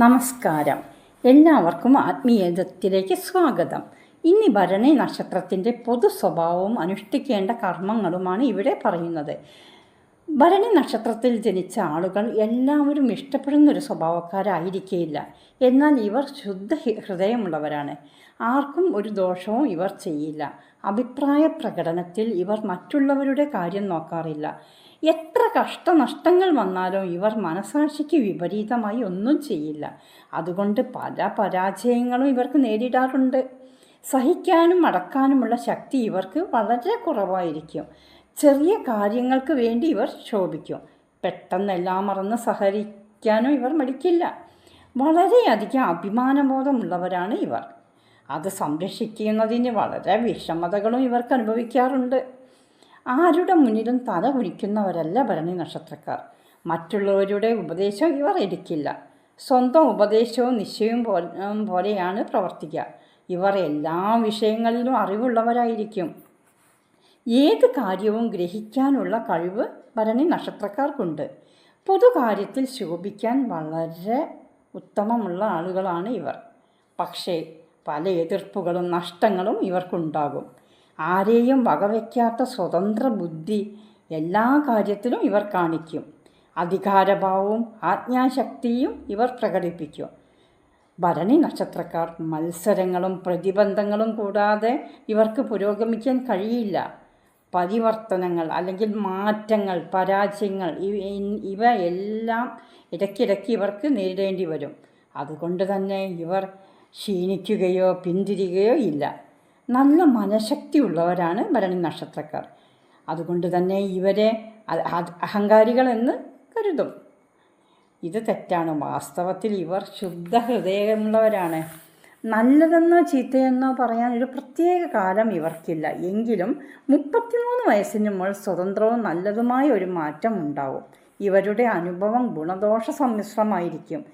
നമസ്കാരം. എല്ലാവർക്കും ആത്മീയതത്തിലേക്ക് സ്വാഗതം. ഇനി ഭരണി നക്ഷത്രത്തിന്റെ പൊതു സ്വഭാവവും അനുഷ്ഠിക്കേണ്ട കർമ്മങ്ങളുമാണ് ഇവിടെ പറയുന്നത്. ഭരണി നക്ഷത്രത്തിൽ ജനിച്ച ആളുകൾ എല്ലാവരും ഇഷ്ടപ്പെടുന്ന ഒരു സ്വഭാവക്കാരായിരിക്കേയില്ല. എന്നാൽ ഇവർ ശുദ്ധ ഹൃദയമുള്ളവരാണ്. ആർക്കും ഒരു ദോഷവും ഇവർ ചെയ്യില്ല. അഭിപ്രായ പ്രകടനത്തിൽ ഇവർ മറ്റുള്ളവരുടെ കാര്യം നോക്കാറില്ല. എത്ര കഷ്ടനഷ്ടങ്ങൾ വന്നാലും ഇവർ മനസാക്ഷിക്ക് വിപരീതമായി ഒന്നും ചെയ്യില്ല. അതുകൊണ്ട് പല പരാജയങ്ങളും ഇവർക്ക് നേരിടാറുണ്ട്. സഹിക്കാനും അടക്കാനുമുള്ള ശക്തി ഇവർക്ക് വളരെ കുറവായിരിക്കും. ചെറിയ കാര്യങ്ങൾക്ക് വേണ്ടി ഇവർ ശോഭിക്കും. പെട്ടെന്നെല്ലാം മറന്ന് സഹകരിക്കാനും ഇവർ മടിക്കില്ല. വളരെയധികം അഭിമാനബോധമുള്ളവരാണ് ഇവർ. അത് സംരക്ഷിക്കുന്നതിന് വളരെ വിഷമതകളും ഇവർക്ക് അനുഭവിക്കാറുണ്ട്. ആരുടെ മുന്നിലും തല കുനിക്കുന്നവരല്ല ഭരണി നക്ഷത്രക്കാർ. മറ്റുള്ളവരുടെ ഉപദേശം ഇവർ എടുക്കില്ല. സ്വന്തം ഉപദേശവും നിശ്ചയവും പോലെ പോലെയാണ് പ്രവർത്തിക്കുക. ഇവർ എല്ലാ വിഷയങ്ങളിലും അറിവുള്ളവരായിരിക്കും. ഏത് കാര്യവും ഗ്രഹിക്കാനുള്ള കഴിവ് ഭരണി നക്ഷത്രക്കാർക്കുണ്ട്. പൊതുകാര്യത്തിൽ ശോഭിക്കാൻ വളരെ ഉത്തമമുള്ള ആളുകളാണ് ഇവർ. പക്ഷേ പല എതിർപ്പുകളും നഷ്ടങ്ങളും ഇവർക്കുണ്ടാകും. ആരെയും വകവയ്ക്കാത്ത സ്വതന്ത്ര ബുദ്ധി എല്ലാ കാര്യത്തിലും ഇവർ കാണിക്കും. അധികാരഭാവവും ആജ്ഞാശക്തിയും ഇവർ പ്രകടിപ്പിക്കും. ഭരണി നക്ഷത്രക്കാർ മത്സരങ്ങളും പ്രതിബന്ധങ്ങളും കൂടാതെ ഇവർക്ക് പുരോഗമിക്കാൻ കഴിയില്ല. പരിവർത്തനങ്ങൾ അല്ലെങ്കിൽ മാറ്റങ്ങൾ പരാജയങ്ങൾ ഇവയെല്ലാം ഇടയ്ക്കിടയ്ക്ക് ഇവർക്ക് നേരിടേണ്ടി വരും. അതുകൊണ്ട് തന്നെ ഇവർ ക്ഷീണിക്കുകയോ പിന്തിരികയോ ഇല്ല. നല്ല മനഃശക്തി ഉള്ളവരാണ് ഭരണി നക്ഷത്രക്കാർ. അതുകൊണ്ട് തന്നെ ഇവരെ അഹങ്കാരികളെന്ന് കരുതും. ഇത് തെറ്റാണ്. വാസ്തവത്തിൽ ഇവർ ശുദ്ധ ഹൃദയമുള്ളവരാണ്. നല്ലതെന്നോ ചീത്തയെന്നോ പറയാൻ ഒരു പ്രത്യേക കാലം ഇവർക്കില്ല. എങ്കിലും മുപ്പത്തിമൂന്ന് വയസ്സിന് മുൾ സ്വതന്ത്രവും നല്ലതുമായ ഒരു മാറ്റം ഉണ്ടാവും. ഇവരുടെ അനുഭവം ഗുണദോഷ സമ്മിശ്രമായിരിക്കും.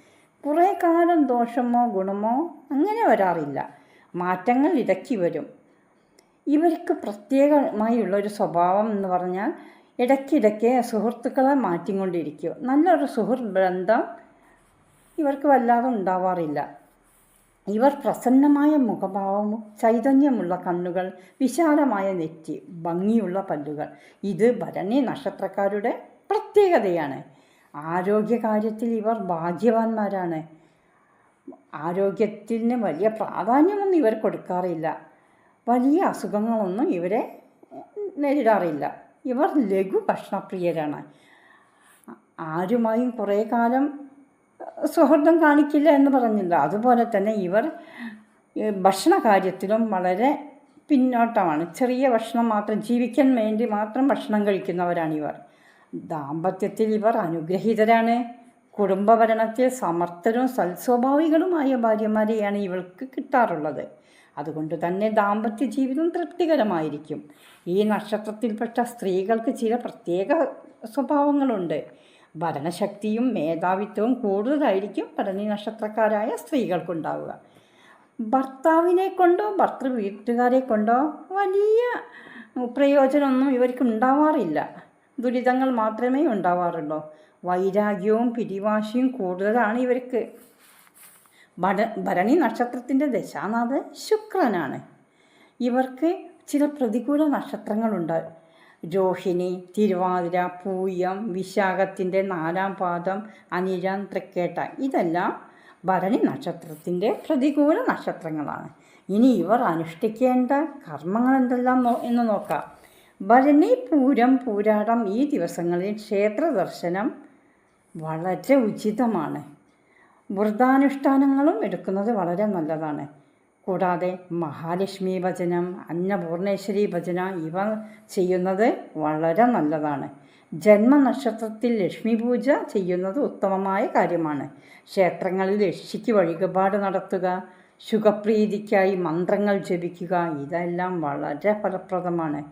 കുറേ കാലം ദോഷമോ ഗുണമോ അങ്ങനെ വരാറില്ല. മാറ്റങ്ങൾ ഇടയ്ക്ക് വരും. ഇവർക്ക് പ്രത്യേകമായുള്ളൊരു സ്വഭാവം എന്ന് പറഞ്ഞാൽ ഇടയ്ക്കിടയ്ക്ക് സുഹൃത്തുക്കളെ മാറ്റിക്കൊണ്ടിരിക്കുക. നല്ലൊരു സുഹൃത്ത് ബന്ധം ഇവർക്ക് വല്ലാതെ ഉണ്ടാവാറില്ല. ഇവർ പ്രസന്നമായ മുഖഭാവവും ചൈതന്യമുള്ള കണ്ണുകൾ വിശാലമായ നെറ്റി ഭംഗിയുള്ള പല്ലുകൾ. ഇത് ഭരണി നക്ഷത്രക്കാരുടെ പ്രത്യേകതയാണ്. ആരോഗ്യകാര്യത്തിൽ ഇവർ ഭാഗ്യവാന്മാരാണ്. ആരോഗ്യത്തിന് വലിയ പ്രാധാന്യമൊന്നും ഇവർ കൊടുക്കാറില്ല. വലിയ അസുഖങ്ങളൊന്നും ഇവരെ നേരിടാറില്ല. ഇവർ ലഘു ഭക്ഷണപ്രിയരാണ്. ആരുമായും കുറേ കാലം സൗഹൃദം കാണിക്കില്ല എന്ന് പറഞ്ഞില്ല. അതുപോലെ തന്നെ ഇവർ ഭക്ഷണ കാര്യത്തിലും വളരെ പിന്നോട്ടമാണ്. ചെറിയ ഭക്ഷണം മാത്രം ജീവിക്കാൻ വേണ്ടി മാത്രം ഭക്ഷണം കഴിക്കുന്നവരാണ് ഇവർ ദാമ്പത്യത്തിൽ ഇവർ അനുഗ്രഹീതരാണ്. കുടുംബഭരണത്തിൽ സമർത്ഥരും സൽസ്വഭാവികളുമായ ഭാര്യമാരെയാണ് ഇവൾക്ക് കിട്ടാറുള്ളത്. അതുകൊണ്ട് തന്നെ ദാമ്പത്യ ജീവിതം തൃപ്തികരമായിരിക്കും. ഈ നക്ഷത്രത്തിൽപ്പെട്ട സ്ത്രീകൾക്ക് ചില പ്രത്യേക സ്വഭാവങ്ങളുണ്ട്. ഭരണശക്തിയും മേധാവിത്വവും കൂടുതലായിരിക്കും ഭരണി നക്ഷത്രക്കാരായ സ്ത്രീകൾക്കുണ്ടാവുക. ഭർത്താവിനെ കൊണ്ടോ ഭർത്തൃ വീട്ടുകാരെ കൊണ്ടോ വലിയ പ്രയോജനമൊന്നും ഇവർക്ക് ഉണ്ടാവാറില്ല. ദുരിതങ്ങൾ മാത്രമേ ഉണ്ടാവാറുള്ളൂ. വൈരാഗ്യവും പിരിവാശിയും കൂടുതലാണ് ഇവർക്ക്. ഭട ഭരണി നക്ഷത്രത്തിന്റെ ദശാനാഥ് ശുക്രനാണ്. ഇവർക്ക് ചില പ്രതികൂല നക്ഷത്രങ്ങളുണ്ട്. രോഹിണി തിരുവാതിര പൂയം വിശാഖത്തിന്റെ നാലാം പാദം അനിഴം തൃക്കേട്ട ഇതെല്ലാം ഭരണി നക്ഷത്രത്തിന്റെ പ്രതികൂല നക്ഷത്രങ്ങളാണ്. ഇനി ഇവർ അനുഷ്ഠിക്കേണ്ട കർമ്മങ്ങൾ എന്തെല്ലാം എന്ന് നോക്കാം. ഭരണി പൂരം പൂരാടം ഈ ദിവസങ്ങളിൽ ക്ഷേത്ര ദർശനം വളരെ ഉചിതമാണ്. വ്രതാനുഷ്ഠാനങ്ങളും എടുക്കുന്നത് വളരെ നല്ലതാണ്. കൂടാതെ മഹാലക്ഷ്മി ഭജനം അന്നപൂർണേശ്വരി ഭജന ഇവ ചെയ്യുന്നത് വളരെ നല്ലതാണ്. ജന്മനക്ഷത്രത്തിൽ ലക്ഷ്മി പൂജ ചെയ്യുന്നത് ഉത്തമമായ കാര്യമാണ്. ക്ഷേത്രങ്ങളിൽ ലക്ഷിക്ക് വഴിപാട് നടത്തുക സുഖപ്രീതിക്കായി മന്ത്രങ്ങൾ ജപിക്കുക ഇതെല്ലാം വളരെ ഫലപ്രദമാണ്.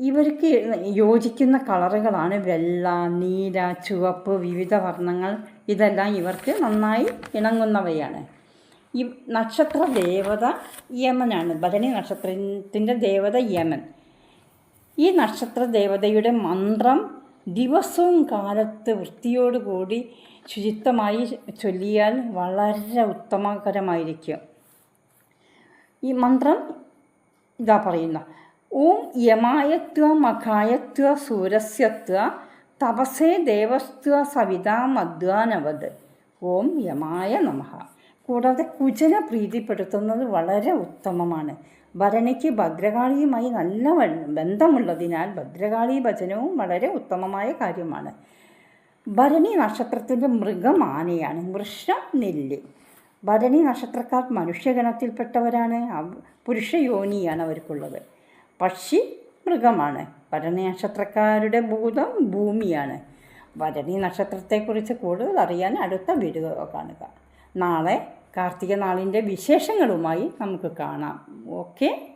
ഇവർക്ക് യോജിക്കുന്ന കളറുകളാണ്. വെള്ള നീല ചുവപ്പ് വിവിധ വർണങ്ങൾ. ഇതെല്ലാം ഇവർക്ക് നന്നായി ഇണങ്ങുന്നവയാണ്. ഈ നക്ഷത്ര ദേവത യമനാണ്. ഭരണി നക്ഷത്രത്തിന്റെ ദേവത യമൻ. ഈ നക്ഷത്ര ദേവതയുടെ മന്ത്രം ദിവസവും കാലത്ത് വൃത്തിയോടുകൂടി ശുചിത്വമായി ചൊല്ലിയാൽ വളരെ ഉത്തമകരമായിരിക്കും. ഈ മന്ത്രം ഇതാ പറയുന്ന. ഓം യമായത്വ മഖായത്വ സൂരസ്യത്വ തപസേ ദേവസ്ത്വ സവിതാമധ്വാനവത് ഓം യമായ നമഃ കൂടാതെ കുചന പ്രീതിപ്പെടുത്തുന്നത് വളരെ ഉത്തമമാണ്. ഭരണിക്ക് ഭദ്രകാളിയുമായി നല്ല ബന്ധമുള്ളതിനാൽ ഭദ്രകാളി ഭജനവും വളരെ ഉത്തമമായ കാര്യമാണ്. ഭരണി നക്ഷത്രത്തിന്റെ മൃഗം ആനയാണ് വൃഷം നെല്ല്. ഭരണി നക്ഷത്രക്കാർ മനുഷ്യഗണത്തിൽപ്പെട്ടവരാണ് പുരുഷ യോനിയാണ് അവർക്കുള്ളത്. പക്ഷി മൃഗമാണ്. ഭരണി നക്ഷത്രക്കാരുടെ ഭൂതം ഭൂമിയാണ്. ഭരണി നക്ഷത്രത്തെക്കുറിച്ച് കൂടുതൽ അറിയാൻ അടുത്ത വീഡിയോ കാണുക. നാളെ കാർത്തിക നാളിന്റെ വിശേഷങ്ങളുമായി നമുക്ക് കാണാം. ഓക്കെ?